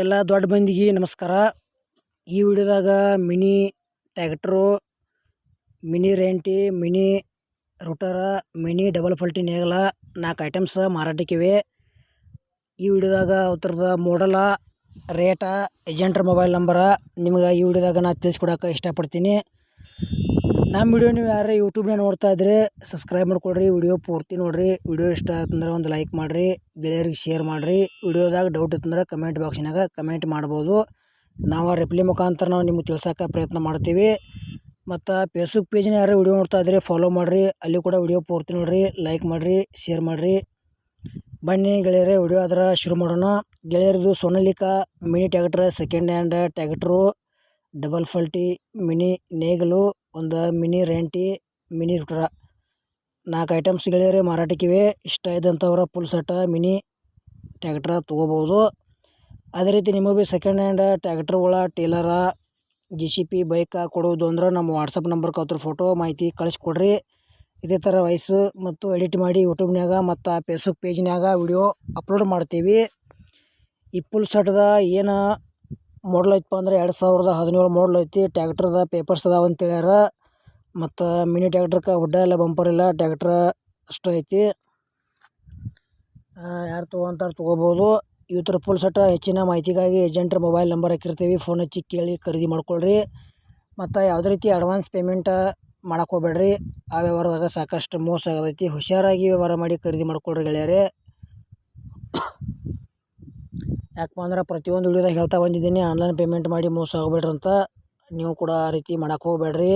ಎಲ್ಲ ದೊಡ್ಡ ಮಂದಿಗೆ ನಮಸ್ಕಾರ. ಈ ವಿಡಿಯೋದಾಗ ಮಿನಿ ಟ್ಯಾಕ್ಟ್ರು, ಮಿನಿ ರೆಂಟಿ, ಮಿನಿ ರೂಟರ, ಮಿನಿ ಡಬಲ್ ಫಲ್ಟಿ ನೇಗಲ, ನಾಲ್ಕು ಐಟಮ್ಸ್ ಮಾರಾಟಕ್ಕಿವೆ ಈ ವಿಡಿಯೋದಾಗ ಉತ್ತರದ ಮಾಡಲ ರೇಟ ಏಜೆಂಟ್ರ ಮೊಬೈಲ್ ನಂಬರ ನಿಮ್ಗೆ ಈ ವಿಡಿಯೋದಾಗ ನಾ ತಿಳಿಸ್ಕೊಡಕ್ಕೆ ಇಷ್ಟಪಡ್ತೀನಿ. ನಮ್ಮ ವಿಡಿಯೋ ನೀವು ಯಾರು ಯೂಟ್ಯೂಬ್ನ ನೋಡ್ತಾ ಇದ್ರೆ ಸಬ್ಸ್ಕ್ರೈಬ್ ಮಾಡ್ಕೊಳ್ರಿ ವಿಡಿಯೋ ಪೂರ್ತಿ ನೋಡಿರಿ. ವಿಡಿಯೋ ಇಷ್ಟ ಆಯ್ತಂದ್ರೆ ಒಂದು ಲೈಕ್ ಮಾಡಿರಿ, ಗೆಳೆಯರಿಗೆ ಶೇರ್ ಮಾಡಿರಿ. ವಿಡಿಯೋದಾಗ ಡೌಟ್ ಇತ್ತಂದ್ರೆ ಕಮೆಂಟ್ ಬಾಕ್ಸಿನಾಗ ಕಮೆಂಟ್ ಮಾಡ್ಬೋದು. ನಾವು ರಿಪ್ಲೈ ಮುಖಾಂತರ ನಾವು ನಿಮ್ಗೆ ತಿಳ್ಸೋಕೆ ಪ್ರಯತ್ನ ಮಾಡ್ತೀವಿ. ಮತ್ತು ಫೇಸ್ಬುಕ್ ಪೇಜ್ನ ಯಾರು ವಿಡಿಯೋ ನೋಡ್ತಾ ಇದ್ರೆ ಫಾಲೋ ಮಾಡಿರಿ. ಅಲ್ಲಿ ಕೂಡ ವಿಡಿಯೋ ಪೂರ್ತಿ ನೋಡಿರಿ ಲೈಕ್ ಮಾಡಿರಿ ಶೇರ್ ಮಾಡಿರಿ. ಬನ್ನಿ ಗೆಳೆಯರೇ ವಿಡಿಯೋ ಅದರ ಶುರು ಮಾಡೋಣ. ಗೆಳೆಯರದು Sonalika mini tractor second hand tractor double ಫಲ್ಟಿ mini ನೇಗಲು ಒಂದು ಮಿನಿ ರೆಂಟಿ, ಮಿನಿ ನಾಲ್ಕು ಐಟಮ್ಸ್ ರೀ ಮಾರಾಟಕ್ಕಿವೆ. ಇಷ್ಟ ಇದ್ದಂಥವ್ರ ಫುಲ್ ಸೆಟ್ ಮಿನಿ ಟ್ಯಾಕ್ಟ್ರ ತೊಗೋಬೋದು ಅದೇ ರೀತಿ ನಿಮಗೆ ಭೀ ಸೆಕೆಂಡ್ ಹ್ಯಾಂಡ್ ಟ್ಯಾಕ್ಟ್ರುಗಳ ಟೇಲರ ಜಿ ಸಿ ಪಿ ಬೈಕ ಕೊಡೋದು ಅಂದ್ರೆ ನಮ್ಮ ವಾಟ್ಸಪ್ ನಂಬರ್ ಅದ್ರ ಫೋಟೋ ಮಾಹಿತಿ ಕಳಿಸ್ಕೊಡ್ರಿ. ಇದೇ ಥರ ವಯಸ್ಸು ಮತ್ತು ಎಡಿಟ್ ಮಾಡಿ ಯೂಟ್ಯೂಬ್ನಾಗ ಮತ್ತು ಫೇಸ್ಬುಕ್ ಪೇಜ್ನಾಗ ವಿಡಿಯೋ ಅಪ್ಲೋಡ್ ಮಾಡ್ತೀವಿ. ಈ ಫುಲ್ ಸೆಟ್ದ ಏನು ಮಾಡಲ್ ಐತಪ್ಪ ಅಂದ್ರೆ ಎರಡು ಸಾವಿರದ ಹದಿನೇಳು ಮಾಡಲ್ ಐತಿ. ಟ್ಯಾಕ್ಟ್ರದ ಪೇಪರ್ಸ್ ಅದಾವ ಅಂತ ಹೇಳ್ಯಾರ. ಮತ್ತು ಮಿನಿ ಟ್ಯಾಕ್ಟ್ರಕ್ಕೆ ಹುಡ್ಡ ಇಲ್ಲ ಬಂಪರ್ ಇಲ್ಲ ಟ್ಯಾಕ್ಟ್ರ ಅಷ್ಟು ಐತಿ. ಯಾರು ತೊಗೊಂತಾರೆ ತೊಗೋಬೋದು. ಈ ಥರ ಫುಲ್ ಸೆಟ್ ಹೆಚ್ಚಿನ ಮಾಹಿತಿಗಾಗಿ ಏಜೆಂಟ್ರ ಮೊಬೈಲ್ ನಂಬರ್ ಹಾಕಿರ್ತೀವಿ. ಫೋನ್ ಹಚ್ಚಿ ಕೇಳಿ ಖರೀದಿ ಮಾಡ್ಕೊಳ್ರಿ. ಮತ್ತು ಯಾವುದೇ ರೀತಿ ಅಡ್ವಾನ್ಸ್ ಪೇಮೆಂಟ ಹೋಗ್ಬೇಡ್ರಿ. ಆ ವ್ಯವಹಾರದಾಗ ಸಾಕಷ್ಟು ಮೋಸ ಆಗತೈತಿ. ಹುಷಾರಾಗಿ ವ್ಯವಹಾರ ಮಾಡಿ ಖರೀದಿ ಮಾಡ್ಕೊಳ್ರಿ ಗೆಳೆಯರೇ. ಯಾಕಪ್ಪ ಅಂದ್ರೆ ಪ್ರತಿಯೊಂದು ವಿಡಿಯೋದಾಗ ಹೇಳ್ತಾ ಬಂದಿದ್ದೀನಿ ಆನ್ಲೈನ್ ಪೇಮೆಂಟ್ ಮಾಡಿ ಮೋಸ ಆಗಬೇಡ್ರಿ ಅಂತ. ನೀವು ಕೂಡ ಆ ರೀತಿ ಮಾಡಕ್ಕೆ ಹೋಗ್ಬೇಡ್ರಿ.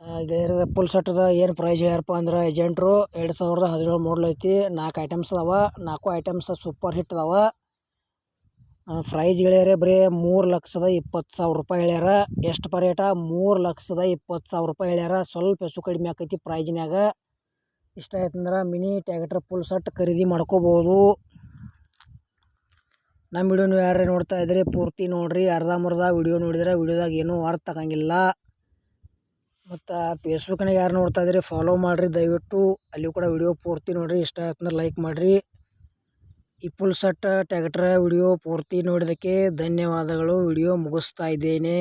ಪುಲ್ ಫುಲ್ ಸೆಟ್ದ ಏನು ಪ್ರೈಸ್ ಹೇಳ್ಯಾರಪ್ಪ ಅಂದ್ರೆ ಏಜೆಂಟ್ರು ಎರಡು ಸಾವಿರದ ಹದಿನೇಳು ಮಾಡಲ್ ಐತಿ. ನಾಲ್ಕು ಐಟಮ್ಸ್ ಅದಾವ. ನಾಲ್ಕು ಐಟಮ್ಸ್ ಸೂಪರ್ ಹಿಟ್ ಅದಾವ. ಪ್ರೈಸ್ ಹೇಳ್ಯಾರೆ ಬರೀ ಮೂರು ಲಕ್ಷದ ಇಪ್ಪತ್ತು ಸಾವಿರ ರೂಪಾಯಿ ಹೇಳ್ಯಾರ. ಎಷ್ಟು ಪರ್ ರೇಟ ಮೂರು ಲಕ್ಷದ ಇಪ್ಪತ್ತು ಸಾವಿರ ರೂಪಾಯಿ ಹೇಳ್ಯಾರ. ಸ್ವಲ್ಪ ಹೆಚ್ಚು ಕಡಿಮೆ ಆಕೈತಿ ಪ್ರೈಸ್ನಾಗ ಇಷ್ಟ ಆಯ್ತಂದ್ರೆ ಮಿನಿ ಟ್ಯಾಕ್ಟ್ರ್ ಫುಲ್ ಸೆಟ್ ಖರೀದಿ ಮಾಡ್ಕೋಬೋದು ನಮ್ಮ ವಿಡಿಯೋ ನೀವು ಯಾರೇ ನೋಡ್ತಾ ಇದ್ರಿ, ಪೂರ್ತಿ ನೋಡಿರಿ, ಅರ್ಧಂಬರ್ಧ ವಿಡಿಯೋ ನೋಡಿದ್ರೆ ವಿಡಿಯೋದಾಗ ಏನೂ ಅರ್ಥ ಆಗಂಗಿಲ್ಲ. ಮತ್ತು ಫೇಸ್ಬುಕ್ನಾಗ ಯಾರು ನೋಡ್ತಾ ಇದ್ರಿ ಫಾಲೋ ಮಾಡಿರಿ, ದಯವಿಟ್ಟು ಅಲ್ಲಿ ಕೂಡ ವಿಡಿಯೋ ಪೂರ್ತಿ ನೋಡಿರಿ. ಇಷ್ಟ ಆಯ್ತಂದ್ರೆ ಲೈಕ್ ಮಾಡಿರಿ. ಈ ಫುಲ್ ಸಟ್ ಟ್ಯಾಕ್ಟ್ರ ವಿಡಿಯೋ ಪೂರ್ತಿ ನೋಡಿದ್ದಕ್ಕೆ ಧನ್ಯವಾದಗಳು. ವಿಡಿಯೋ ಮುಗಿಸ್ತಾ ಇದ್ದೇನೆ.